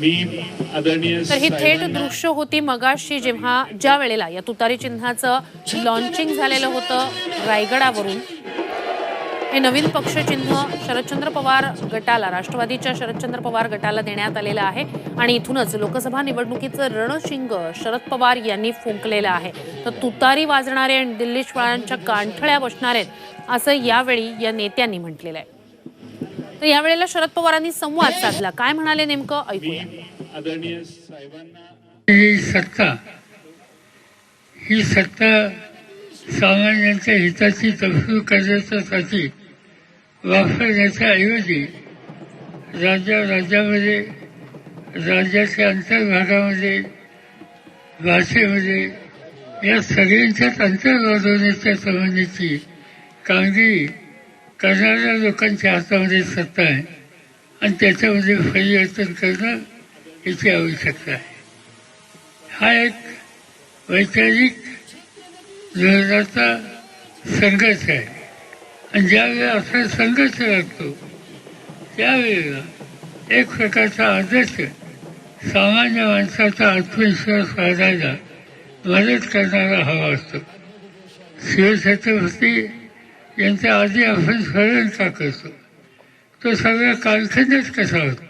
मी आदरणीय तर ही थेट दृश्य होती मगाशी जेव्हा ज्या वेळेला या तुतारी चिन्हाचं लॉन्चिंग झालेलं होतं रायगडावरून. हे नवीन पक्षचिन्ह शरदचंद्र पवार गटाला राष्ट्रवादीच्या शरदचंद्र पवार गटाला देण्यात आलेलं आहे आणि इथूनच लोकसभा निवडणुकीचं रणशिंग शरद पवार यांनी फुंकलेलं आहे. तर तुतारी वाजणारे आणि दिल्ली श्वाळांच्या कांठळ्या बसणार आहेत असं यावेळी या नेत्यांनी म्हटलेलं आहे. तर यावेळेला शरद पवारांनी संवाद साधला. काय म्हणाले नेमकं? ऐकूया. आदरणीय साहेबांना ही सत्ता ही सत्ता सामान्यांच्या हिताची तरतूद करण्यासाठी वापरण्याच्या ऐवजी राज्या राज्यामध्ये राज्याच्या अंतर्भागामध्ये भाषेमध्ये या सगळ्यांच्याच अंतर वाढवण्याच्या संबंधीची कामगिरी करणाऱ्या लोकांच्या हातामध्ये सत्ता आहे. आणि त्याच्यामध्ये परिवर्तन करणं याची आवश्यकता आहे. हा एक वैचारिक धोरणाचा संघर्ष आहे. आणि ज्यावेळेला असा संघर्ष लागतो त्यावेळेला एक प्रकारचा आदर्श सामान्य माणसाचा आत्मविश्वास वाढायला मदत करणारा हवा असतो. शिवछत्रपती यांच्या आधी आपण स्मरण का करतो. तो सगळ्या कारखान्यात कसा होतो?